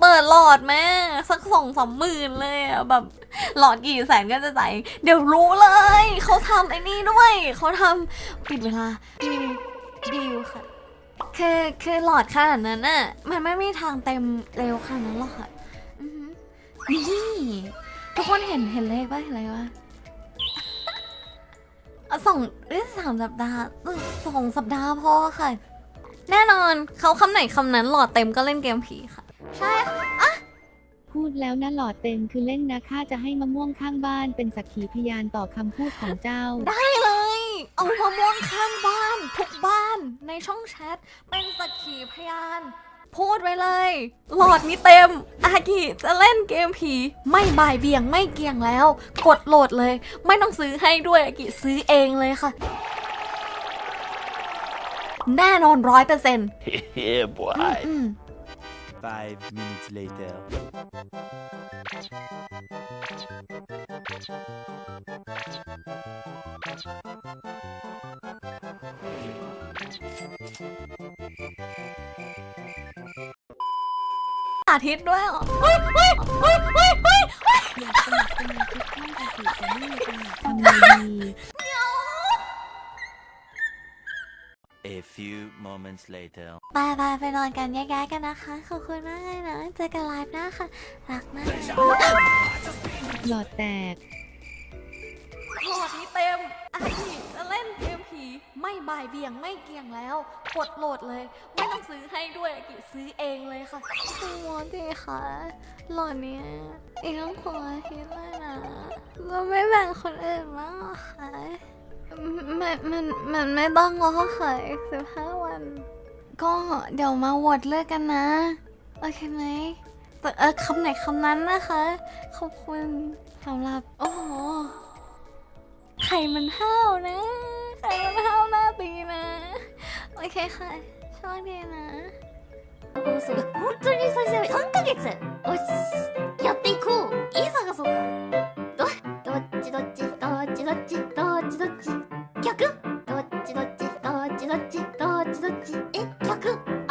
เปิดหลอดแม่สักสองสามหมื่นเลยอะแบบหลอดกี่แสนก็จะจ่ายเดี๋ยวรู้เลย เขาทำไอ้นี่ด้วย เขาทำปิดเวลาดีดีค่ะ คือคือหลอดขนาดนั้นน่ะมันไม่มีทางเต็มเร็วขนาดนั้นหรอกค่ะนี่ทุกคนเห็นเห็นเลขป่ะเห็นอะไรวะอะสองเอ้ยสามสัปดาห์สองสัปดาห์พอค่ะ แน่นอนเขาคำไหนคำนั้นหลอดเต็มก็เล่นเกมผีค่ะ ใช่ค่ะพูดแล้วนะหลอดเต็มคือเล่นนะข้าจะให้มะม่วงข้างบ้านเป็นสักขีพยานต่อคำพูดของเจ้า ได้เลย เอามะม่วงข้างบ้านทุกบ้านในช่องแชทเป็นสักขีพยาน พูดไว้เลย หลอดนี้เต็ม อากิจะเล่นเกมผี ไม่บ่ายเบี่ยงไม่เกี่ยงแล้ว กดโหลดเลย ไม่ต้องซื้อให้ด้วยอากิซื้อเองเลยค่ะ แน่นอนร้อยเปอร์เซ็นต์ yeah, boy. อืม Five minutes later. อาทิตย์ด้วยเหรอเฮ้ยเฮ้ยเฮ้ยเฮ้ยเฮ้ยอยากสมัครสมาชิกข้างอาทิตย์แต่ไม่มีสมัครทำไงดี A few moments later. ไปไปไปนอนกันแยกย้ายกันนะคะ ขอบคุณมากเลยนะเจอกันไลฟ์หน้าค่ะ รักมากหลอดแตกหลอดนี้เต็มอาทิจะเล่นเกมผีไม่บ่ายเบี่ยงไม่เกี่ยงแล้ว กดโหลดเลย ไม่ต้องซื้อให้ด้วยอากิซื้อเองเลยค่ะ คุณมอดีค่ะหลอดเนี้ยอีกต้องขออาทิตย์เลยนะเราไม่แบ่งคนอื่นบ้างเหรอคะ มันมันมันไม่ต้องรอค่ะอีกสิบห้าวัน ก็เดี๋ยวมาโหวตเลือกกันนะ โอเคไหมแต่เออคำไหนคำนั้นนะคะ ขอบคุณสำหรับ โอ้โหไข่มันห้าวนะ ไข่มันห้าวหน้าตีนะ โอเคค่ะโชคดีนะ それ本当に最初3ヶ月よし ち？どっち曲どっち？どっちどっち？どっちどっち？え？曲？